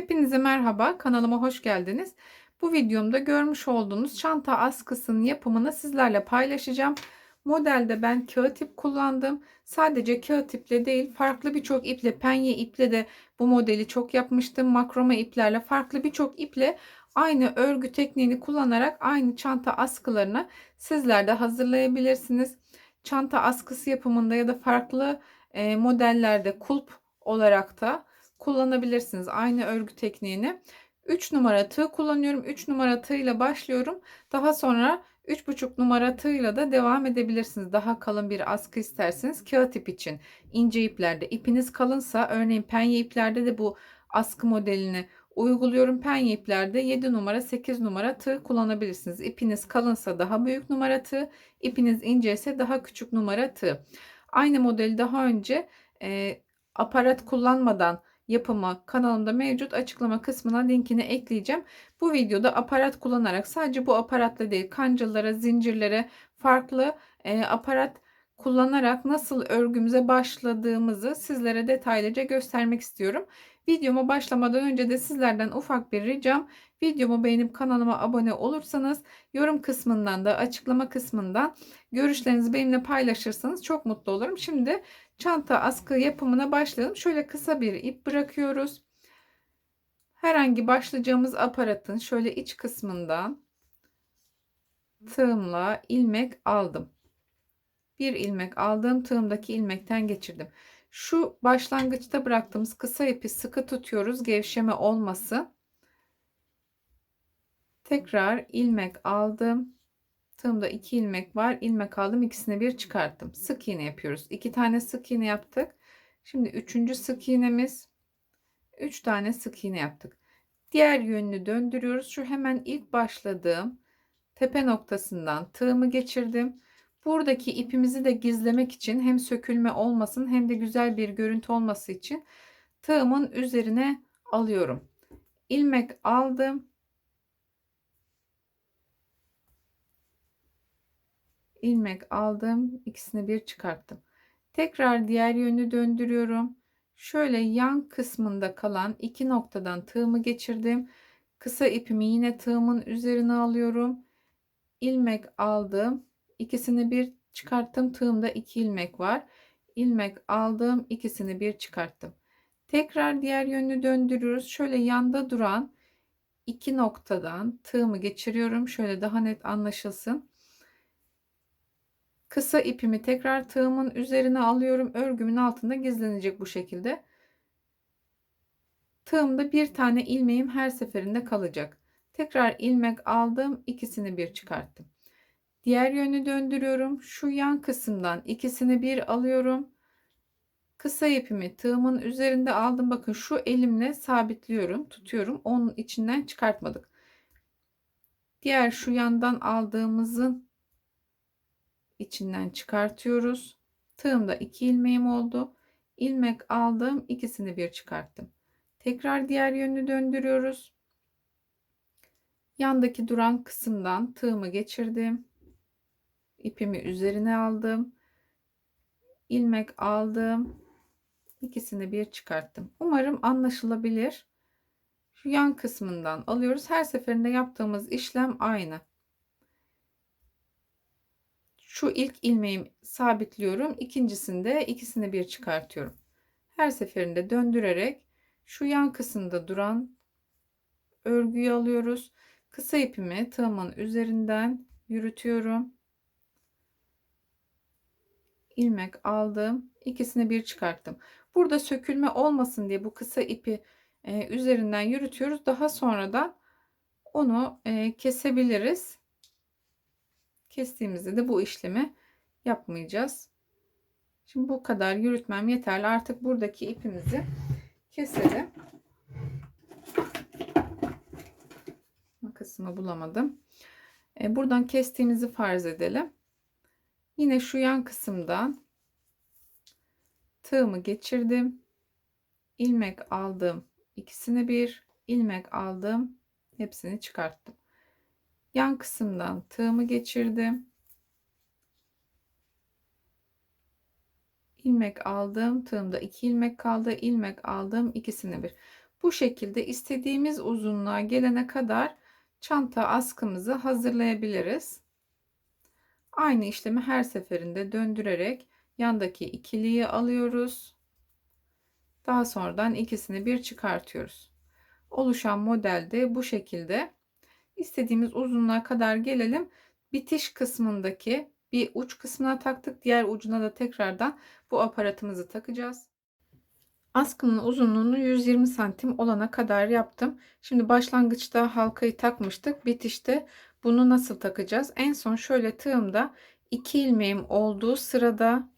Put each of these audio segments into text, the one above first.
Hepinize merhaba, kanalıma hoş geldiniz. Bu videomda görmüş olduğunuz çanta askısının yapımını sizlerle paylaşacağım. Modelde ben kağıt ip kullandım. Sadece kağıt iple değil, farklı birçok iple, penye iple de bu modeli çok yapmıştım. Makrome iplerle, farklı birçok iple aynı örgü tekniğini kullanarak aynı çanta askılarını sizler de hazırlayabilirsiniz. Çanta askısı yapımında ya da farklı modellerde kulp olarak da kullanabilirsiniz. Aynı örgü tekniğini. 3 numara tığ kullanıyorum. 3 numara tığ ile başlıyorum. Daha sonra 3,5 numara tığ ile de devam edebilirsiniz. Daha kalın bir askı isterseniz kağıt ip için ince iplerde ipiniz kalınsa örneğin penye iplerde de bu askı modelini uyguluyorum. Penye iplerde 7 numara 8 numara tığ kullanabilirsiniz. İpiniz kalınsa daha büyük numara tığ, ipiniz ince ise daha küçük numara tığ. Aynı modeli daha önce e, aparat kullanmadan yapımı kanalımda mevcut. Açıklama kısmına linkini ekleyeceğim. Bu videoda aparat kullanarak sadece bu aparatla değil kancalara, zincirlere farklı e, aparat kullanarak nasıl örgümüze başladığımızı sizlere detaylıca göstermek istiyorum. Videoma başlamadan önce de sizlerden ufak bir ricam videomu beğenip kanalıma abone olursanız yorum kısmından da açıklama kısmından görüşlerinizi benimle paylaşırsanız çok mutlu olurum. Şimdi çanta askı yapımına başlayalım. Şöyle kısa bir ip bırakıyoruz. Herhangi başlayacağımız aparatın şöyle iç kısmından tığımla ilmek aldım. Bir ilmek aldım. Tığımdaki ilmekten geçirdim. Şu başlangıçta bıraktığımız kısa ipi sıkı tutuyoruz. Gevşeme olmasın. Tekrar ilmek aldım. Tığımda iki ilmek var. ilmek aldım. ikisini bir çıkarttım. Sık iğne yapıyoruz. İki tane sık iğne yaptık. Şimdi üçüncü sık iğnemiz. Üç tane sık iğne yaptık. Diğer yönünü döndürüyoruz. Şu hemen ilk başladığım tepe noktasından tığımı geçirdim. Buradaki ipimizi de gizlemek için hem sökülme olmasın hem de güzel bir görüntü olması için tığımın üzerine alıyorum. ilmek aldım. İlmek aldım. ikisini bir çıkarttım. Tekrar diğer yönü döndürüyorum. Şöyle yan kısmında kalan iki noktadan tığımı geçirdim. Kısa ipimi yine tığımın üzerine alıyorum. ilmek aldım. İkisini bir çıkarttım. Tığımda iki ilmek var. ilmek aldım. ikisini bir çıkarttım. Tekrar diğer yönünü döndürüyoruz. Şöyle yanda duran iki noktadan tığımı geçiriyorum. Şöyle daha net anlaşılsın. Kısa ipimi tekrar tığımın üzerine alıyorum. Örgümün altında gizlenecek bu şekilde. Tığımda bir tane ilmeğim her seferinde kalacak. Tekrar ilmek aldım. ikisini bir çıkarttım. Diğer yönü döndürüyorum. Şu yan kısımdan ikisini bir alıyorum. Kısa ipimi tığımın üzerinde aldım. Bakın şu elimle sabitliyorum, tutuyorum. Onun içinden çıkartmadık. Diğer şu yandan aldığımızın içinden çıkartıyoruz. Tığımda iki ilmeğim oldu. İlmek aldım. ikisini bir çıkarttım. Tekrar diğer yönünü döndürüyoruz. Yandaki duran kısımdan tığımı geçirdim. İpimi üzerine aldım. ilmek aldım. İkisini bir çıkarttım. Umarım anlaşılabilir. Şu yan kısmından alıyoruz. Her seferinde yaptığımız işlem aynı şu ilk ilmeğimi sabitliyorum. İkincisinde ikisini bir çıkartıyorum. Her seferinde döndürerek şu yan kısımda duran örgüyü alıyoruz. Kısa ipimi tığımın üzerinden yürütüyorum. ilmek aldım. İkisini bir çıkarttım. Burada sökülme olmasın diye bu kısa ipi e, üzerinden yürütüyoruz. Daha sonra da onu e, kesebiliriz. Kestiğimizde de bu işlemi yapmayacağız. Şimdi bu kadar yürütmem yeterli. Artık buradaki ipimizi keselim. Makasımı bulamadım. E, buradan kestiğimizi farz edelim. Yine şu yan kısımdan tığımı geçirdim. ilmek aldım. ikisini bir ilmek aldım. Hepsini çıkarttım yan kısımdan tığımı geçirdim. ilmek aldım. Tığımda iki ilmek kaldı. ilmek aldım. ikisini bir. Bu şekilde istediğimiz uzunluğa gelene kadar çanta askımızı hazırlayabiliriz. Aynı işlemi her seferinde döndürerek yandaki ikiliyi alıyoruz. Daha sonradan ikisini bir çıkartıyoruz. Oluşan modelde bu şekilde istediğimiz uzunluğa kadar gelelim. Bitiş kısmındaki bir uç kısmına taktık. Diğer ucuna da tekrardan bu aparatımızı takacağız. Askının uzunluğunu 120 santim olana kadar yaptım. Şimdi başlangıçta halkayı takmıştık. Bitişte bunu nasıl takacağız? En son şöyle tığımda iki ilmeğim olduğu sırada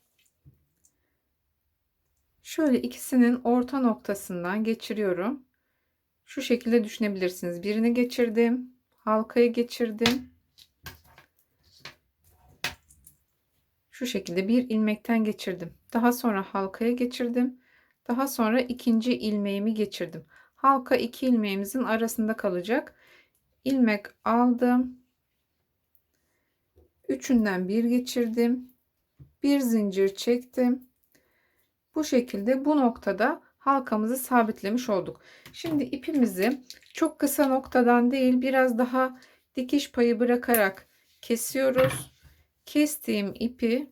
şöyle ikisinin orta noktasından geçiriyorum. Şu şekilde düşünebilirsiniz. Birini geçirdim. Halkayı geçirdim. Şu şekilde bir ilmekten geçirdim. Daha sonra halkaya geçirdim. Daha sonra ikinci ilmeğimi geçirdim. Halka iki ilmeğimizin arasında kalacak. İlmek aldım. Üçünden bir geçirdim. Bir zincir çektim. Bu şekilde bu noktada halkamızı sabitlemiş olduk. Şimdi ipimizi çok kısa noktadan değil biraz daha dikiş payı bırakarak kesiyoruz. Kestiğim ipi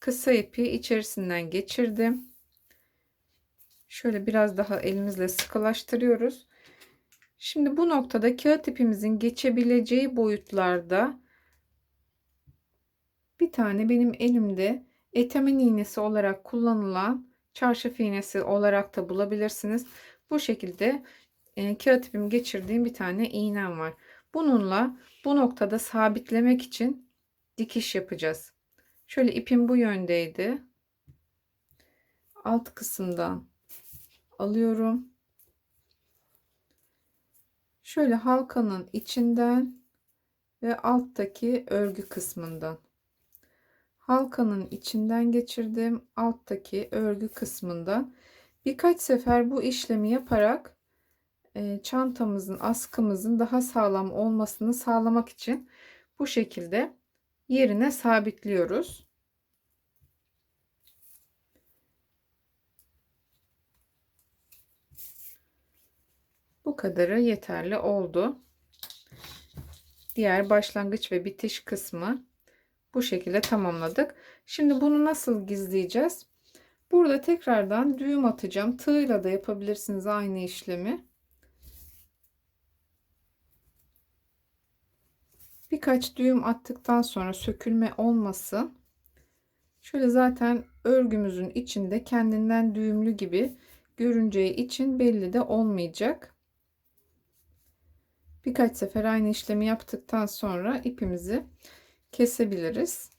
kısa ipi içerisinden geçirdim. Şöyle biraz daha elimizle sıkılaştırıyoruz. Şimdi bu noktada kağıt ipimizin geçebileceği boyutlarda bir tane benim elimde etamin iğnesi olarak kullanılan çarşaf iğnesi olarak da bulabilirsiniz. Bu şekilde e, kağıt ipimi geçirdiğim bir tane iğnem var. Bununla bu noktada sabitlemek için dikiş yapacağız. Şöyle ipim bu yöndeydi. Alt kısımdan alıyorum. Şöyle halkanın içinden ve alttaki örgü kısmından. Halkanın içinden geçirdim. Alttaki örgü kısmından. Birkaç sefer bu işlemi yaparak e, çantamızın, askımızın daha sağlam olmasını sağlamak için bu şekilde yerine sabitliyoruz. Bu kadarı yeterli oldu. Diğer başlangıç ve bitiş kısmı bu şekilde tamamladık. Şimdi bunu nasıl gizleyeceğiz? Burada tekrardan düğüm atacağım. Tığla da yapabilirsiniz aynı işlemi. Birkaç düğüm attıktan sonra sökülme olmasın. Şöyle zaten örgümüzün içinde kendinden düğümlü gibi görüneceği için belli de olmayacak. Birkaç sefer aynı işlemi yaptıktan sonra ipimizi kesebiliriz.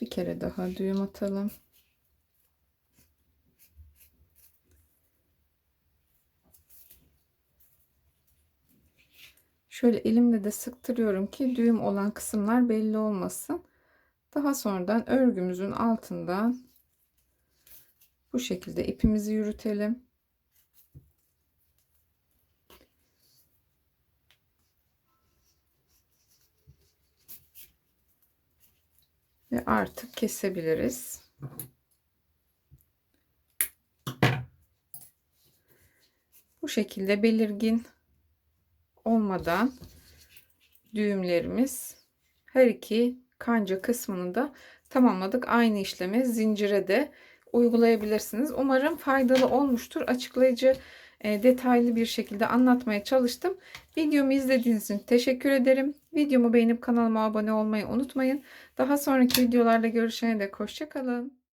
Bir kere daha düğüm atalım. Şöyle elimle de sıktırıyorum ki düğüm olan kısımlar belli olmasın. Daha sonradan örgümüzün altından bu şekilde ipimizi yürütelim. Ve artık kesebiliriz. Bu şekilde belirgin olmadan düğümlerimiz her iki kanca kısmını da tamamladık. Aynı işlemi zincire de uygulayabilirsiniz. Umarım faydalı olmuştur. Açıklayıcı e, detaylı bir şekilde anlatmaya çalıştım. Videomu izlediğiniz için teşekkür ederim. Videomu beğenip kanalıma abone olmayı unutmayın. Daha sonraki videolarda görüşene dek hoşçakalın.